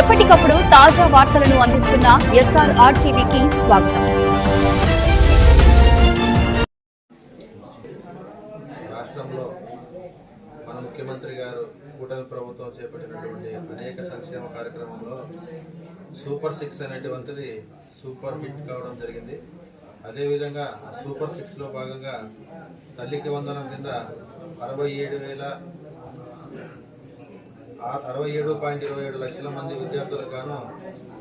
ఎప్పటికప్పుడు తాజా వార్తలను అందిస్తున్న ఎస్ఆర్ఆర్ టీవీకి స్వాగతం. రాష్ట్రంలో మన ముఖ్యమంత్రి గారు కూటమి ప్రభుత్వం చేపట్టినటువంటి అనేక సంక్షేమ కార్యక్రమంలో సూపర్ సిక్స్ అనేటువంటిది సూపర్ హిట్ కావడం జరిగింది. అదేవిధంగా సూపర్ సిక్స్లో భాగంగా తల్లికి వందనం కింద అరవై ఏడు వేల ఆ- అరవై ఏడు పాయింట్ ఇరవై ఏడు లక్షల మంది విద్యార్థులకు గాను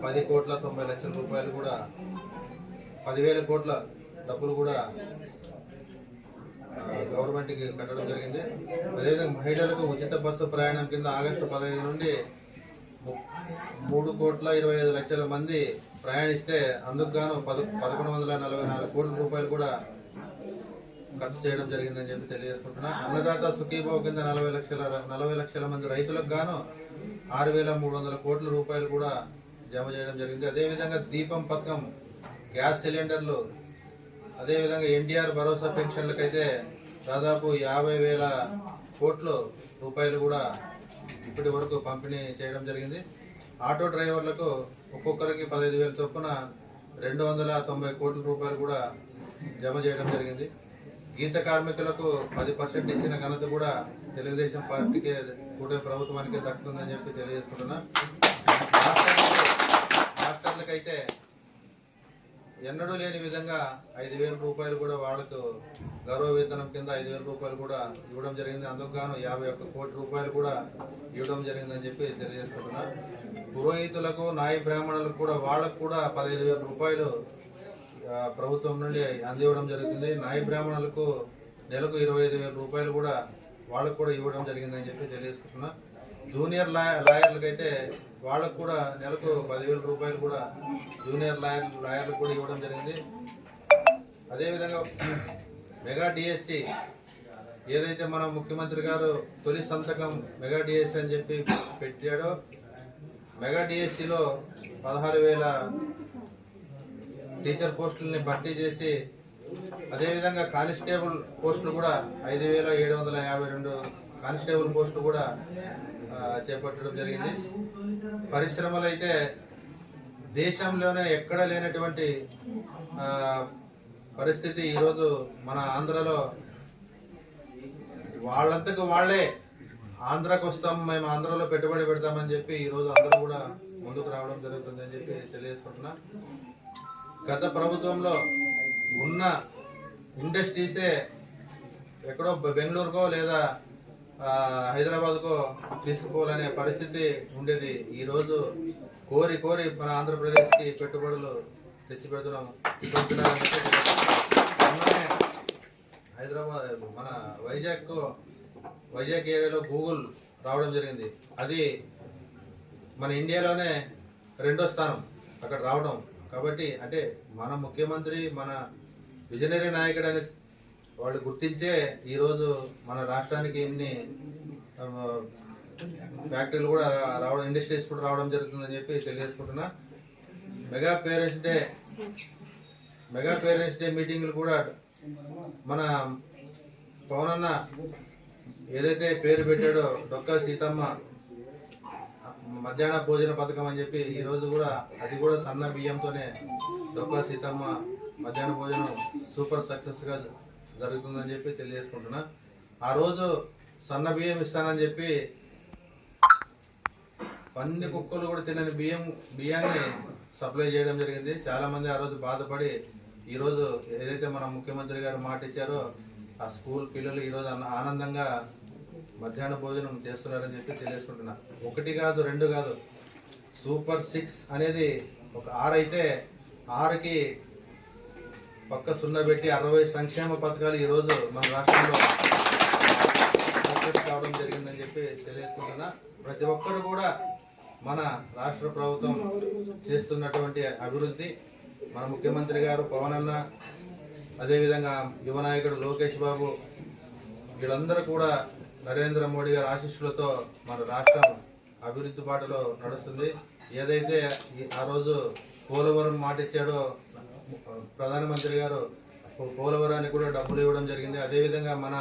పది కోట్ల తొంభై లక్షల రూపాయలు కూడా పదివేల కోట్ల డబ్బులు కూడా గవర్నమెంట్కి కట్టడం జరిగింది. అదేవిధంగా మహిళలకు ఉచిత బస్సు ప్రయాణం కింద ఆగస్టు పదహైదు నుండి మూడు కోట్ల ఇరవై ఐదు లక్షల మంది ప్రయాణిస్తే అందుకు గాను పద పదకొండు వందల నలభై నాలుగు కోట్ల రూపాయలు కూడా ఖర్చు చేయడం జరిగిందని చెప్పి తెలియజేసుకుంటున్నా. అన్నదాత సుఖీభావ కింద నలభై లక్షల నలభై లక్షల మంది రైతులకు గాను ఆరు వేల మూడు వందల కోట్ల రూపాయలు కూడా జమ చేయడం జరిగింది. అదేవిధంగా దీపం పథకం గ్యాస్ సిలిండర్లు అదేవిధంగా ఎన్టీఆర్ భరోసా పెన్షన్లకైతే దాదాపు యాభై వేల కోట్లు రూపాయలు కూడా ఇప్పటి వరకు పంపిణీ చేయడం జరిగింది. ఆటో డ్రైవర్లకు ఒక్కొక్కరికి పదహైదు వేల చొప్పున రెండు వందల తొంభై కోట్ల రూపాయలు కూడా జమ చేయడం జరిగింది. గీత కార్మికులకు పది పర్సెంట్ ఇచ్చిన ఘనత కూడా తెలుగుదేశం పార్టీకే కూటమి ప్రభుత్వానికే దక్కుతుందని చెప్పి తెలియజేసుకుంటున్నా. డాక్టర్లకైతే ఎన్నడూ లేని విధంగా ఐదు వేల రూపాయలు కూడా వాళ్ళకు గౌరవ వేతనం కింద ఐదు వేల రూపాయలు కూడా ఇవ్వడం జరిగింది. అందుకు గాను యాభై ఒక్క కోటి రూపాయలు కూడా ఇవ్వడం జరిగిందని చెప్పి తెలియజేసుకుంటున్నా. పురోహితులకు నాయ బ్రాహ్మణులకు కూడా వాళ్ళకు కూడా పదహైదు వేల రూపాయలు ప్రభుత్వం నుండి అందివ్వడం జరుగుతుంది. నాయ బ్రాహ్మణులకు నెలకు ఇరవై ఐదు వేల రూపాయలు కూడా వాళ్ళకు కూడా ఇవ్వడం జరిగిందని చెప్పి తెలియజేసుకుంటున్నా. జూనియర్ లాయర్లకు లాయర్లకైతే వాళ్ళకు కూడా నెలకు పదివేల రూపాయలు కూడా జూనియర్ లాయర్ లాయర్లకు కూడా ఇవ్వడం జరిగింది. అదేవిధంగా మెగా డిఎస్సి ఏదైతే మన ముఖ్యమంత్రి గారు తొలి సంతకం మెగా డిఎస్సి అని చెప్పి పెట్టాడో మెగా డిఎస్సిలో పదహారు వేల టీచర్ పోస్టుల్ని భర్తీ చేసి అదేవిధంగా కానిస్టేబుల్ పోస్టులు కూడా ఐదు వేల ఏడు వందల యాభై రెండు కానిస్టేబుల్ పోస్టులు కూడా చేపట్టడం జరిగింది. పరిశ్రమలు అయితే దేశంలోనే ఎక్కడ లేనటువంటి పరిస్థితి ఈరోజు మన ఆంధ్రలో. వాళ్ళంతకు వాళ్ళే ఆంధ్రకు వస్తాం మేము ఆంధ్రలో పెట్టుబడి పెడతామని చెప్పి ఈరోజు అందరూ కూడా ముందుకు రావడం జరుగుతుందని చెప్పి తెలియజేసుకుంటున్నా. గత ప్రభుత్వంలో ఉన్న ఇండస్ట్రీసే ఎక్కడో బెంగళూరుకో లేదా హైదరాబాద్కో తీసుకుపోవాలనే పరిస్థితి ఉండేది. ఈరోజు కోరి కోరి మన ఆంధ్రప్రదేశ్కి పెట్టుబడులు తెచ్చిపెడుతున్నాం. హైదరాబాద్ మన వైజాగ్ వైజాగ్ ఏరియాలో గూగుల్ రావడం జరిగింది. అది మన ఇండియాలోనే రెండో స్థానం. అక్కడ రావడం కాబట్టి అంటే మన ముఖ్యమంత్రి మన విజనరీ నాయకుడు అని వాళ్ళు గుర్తించే ఈరోజు మన రాష్ట్రానికి ఎన్ని ఫ్యాక్టరీలు కూడా రావడం ఇండస్ట్రీస్ కూడా రావడం జరుగుతుందని చెప్పి తెలియజేసుకుంటున్నా. Mega parents day mega parents day మీటింగ్లు కూడా మన పవన్ అన్న ఏదైతే పేరు పెట్టాడో డొక్కా సీతమ్మ మధ్యాహ్న భోజన పథకం అని చెప్పి ఈ రోజు కూడా అది కూడా సన్న బియ్యంతోనే డొక్కా సీతమ్మ మధ్యాహ్న భోజనం సూపర్ సక్సెస్గా జరుగుతుందని చెప్పి తెలియజేసుకుంటున్నా. ఆ రోజు సన్న బియ్యం ఇస్తానని చెప్పి పంది కుక్కలు కూడా తినని బియ్యం బియ్యాన్ని సప్లై చేయడం జరిగింది. చాలా మంది ఆ రోజు బాధపడి ఈరోజు ఏదైతే మన ముఖ్యమంత్రి గారు మాట ఇచ్చారో ఆ స్కూల్ పిల్లలు ఈరోజు ఆనందంగా మధ్యాహ్న భోజనం చేస్తున్నారని చెప్పి తెలియజేసుకుంటున్నా. ఒకటి కాదు రెండు కాదు. సూపర్ సిక్స్ అనేది ఒక ఆరు అయితే ఆరుకి పక్క సున్నా పెట్టి అరవై సంక్షేమ పథకాలు ఈ రోజు మన రాష్ట్రంలో కావడం జరిగిందని చెప్పి తెలియజేసుకుంటున్నా. ప్రతి ఒక్కరు కూడా మన రాష్ట్ర ప్రభుత్వం చేస్తున్నటువంటి అభివృద్ధి మన ముఖ్యమంత్రి గారు పవన్ అన్న అదేవిధంగా యువనాయకుడు లోకేష్ బాబు వీళ్ళందరూ కూడా నరేంద్ర మోడీ గారి ఆశీస్సులతో మన రాష్ట్రం అభివృద్ధి బాటలో నడుస్తుంది. ఏదైతే ఆ రోజు పోలవరం మాట ఇచ్చాడో ప్రధానమంత్రి గారు పోలవరానికి కూడా డబ్బులు ఇవ్వడం జరిగింది. అదేవిధంగా మన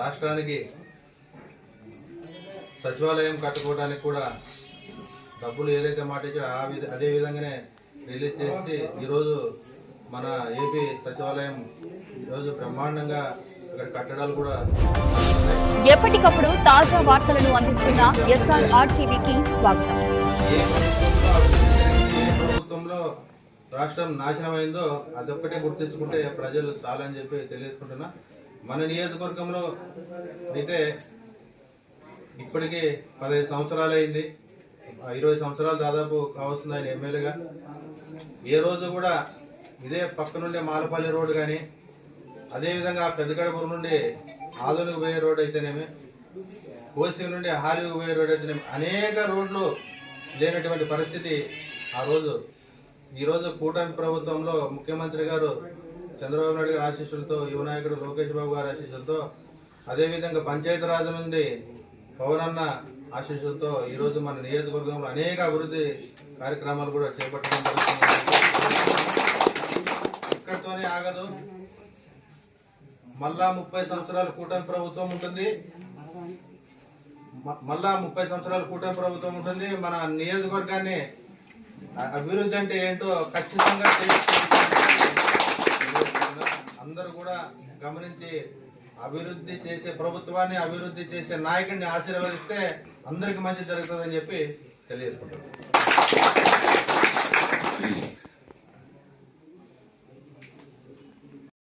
రాష్ట్రానికి సచివాలయం కట్టుకోవడానికి కూడా డబ్బులు ఏదైతే మాట ఇచ్చాడో ఆ విధ అదే విధంగానే రిలీజ్ చేసి ఈరోజు మన ఏపీ సచివాలయం ఈరోజు బ్రహ్మాండంగా ఇక్కడ కట్టడాలు కూడా ఎప్పటికప్పుడు తాజా వార్తలను అందిస్తున్న ఎస్ఆర్ఆర్ టీవీకి స్వాగతం. ప్రభుత్వంలో రాష్ట్రం నాశనమైందో అదొక్కటే గుర్తించుకుంటే ప్రజలు చాలని చెప్పి తెలియజేసుకుంటున్నా. మన నియోజకవర్గంలో అయితే ఇప్పటికీ పదహైదు సంవత్సరాలు అయింది ఇరవై సంవత్సరాలు దాదాపు కావస్తుంది ఆయన ఎమ్మెల్యేగా. ఏ రోజు కూడా ఇదే పక్క నుండి మాలపల్లి రోడ్డు కానీ అదేవిధంగా పెద్దగడపూర్ నుండి ఆధునిక పోయే రోడ్ అయితేనేమి కోసి నుండి హాలీవుడ్ పోయే రోడ్ అయితేనేమి అనేక రోడ్లు లేనటువంటి పరిస్థితి ఆ రోజు. ఈరోజు కూటమి ప్రభుత్వంలో ముఖ్యమంత్రి గారు చంద్రబాబు నాయుడు గారి ఆశీస్సులతో యువనాయకుడు లోకేష్ బాబు గారి ఆశీస్సులతో అదేవిధంగా పంచాయతీరాజ్ నుండి పవన్ అన్న ఆశీస్సులతో ఈరోజు మన నియోజకవర్గంలో అనేక అభివృద్ధి కార్యక్రమాలు కూడా చేపట్టడం జరుగుతుంది. ఇక్కడితోనే ఆగదు. మళ్ళా ముప్పై సంవత్సరాలు కూటమి ప్రభుత్వం ఉంటుంది. మళ్ళా ముప్పై సంవత్సరాలు కూటమి ప్రభుత్వం ఉంటుంది. మన నియోజకవర్గాన్ని అభివృద్ధి అంటే ఏంటో ఖచ్చితంగా అందరూ కూడా గమనించి అభివృద్ధి చేసే ప్రభుత్వాన్ని అభివృద్ధి చేసే నాయకుడిని ఆశీర్వదిస్తే అందరికి మంచి జరుగుతుందని చెప్పి తెలియజేసుకుంటున్నాను